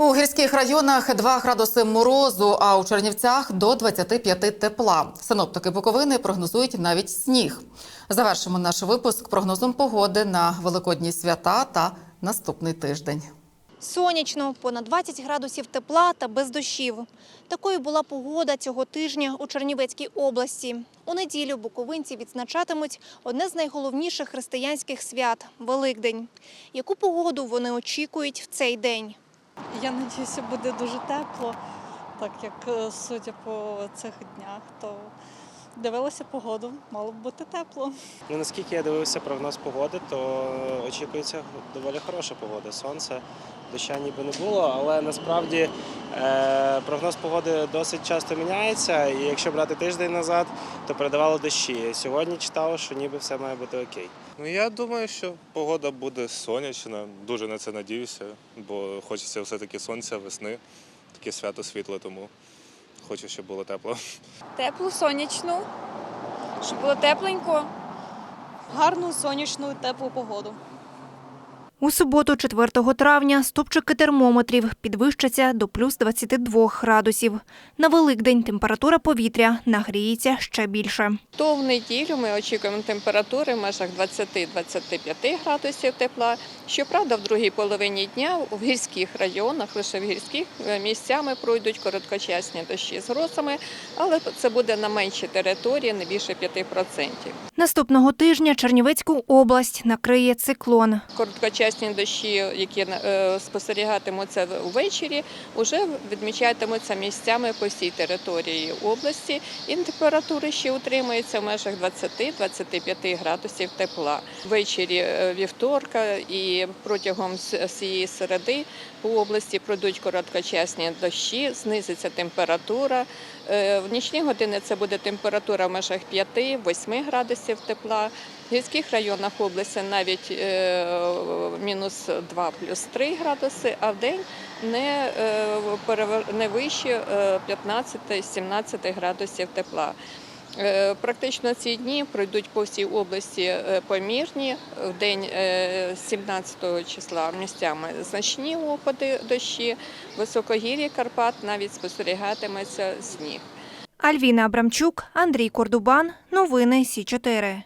У гірських районах 2 градуси морозу, а у Чернівцях до 25 тепла. Синоптики Буковини прогнозують навіть сніг. Завершимо наш випуск прогнозом погоди на великодні свята та наступний тиждень. Сонячно, понад 20 градусів тепла та без дощів. Такою була погода цього тижня у Чернівецькій області. У неділю буковинці відзначатимуть одне з найголовніших християнських свят – Великдень. Яку погоду вони очікують в цей день? Я надіюся, буде дуже тепло, так як е, судя по цих днях, то дивилася погоду, мало б бути тепло. Ну, наскільки я дивився прогноз погоди, то очікується доволі хороша погода. Сонце, доща ніби не було, але насправді е, прогноз погоди досить часто міняється. І якщо брати тиждень назад, то передавало дощі. Сьогодні читав, що ніби все має бути окей. Ну я думаю, що погода буде сонячна. Дуже на це надіюся, бо хочеться все-таки сонця, весни, таке свято світле, тому хочу, щоб було тепло. Теплу сонячну, щоб було тепленько. Гарну сонячну теплу погоду. У суботу, 4 травня, стопчики термометрів підвищаться до плюс 22 градусів. На Великдень температура повітря нагріється ще більше. То в неділю ми очікуємо температури в межах 20-25 градусів тепла. Щоправда, в другій половині дня в гірських районах, лише в гірських е, місцями пройдуть короткочасні дощі з грозами, але це буде на меншій території, не більше 5%. Наступного тижня Чернівецьку область накриє циклон. Короткочасні дощі, які е, спостерігатимуться ввечері, вже відмічатимуться місцями по всій території області, і температури ще утримуються в межах 20-25 градусів тепла. Ввечері е, вівторка і протягом всієї середи по області пройдуть короткочасні дощі, знизиться температура. Е, В нічні години це буде температура в межах 5-8 градусів тепла. В гірських районах області навіть е, мінус 2 плюс 3 градуси, а в день не, е, не вище е, 15-17 градусів тепла. Е, Практично ці дні пройдуть по всій області е, помірні. В день е, 17 числа місцями значні опади дощі. В високогір'ї Карпат навіть спостерігатиметься сніг. Альвіна Абрамчук, Андрій Кордубан. Новини Сі 4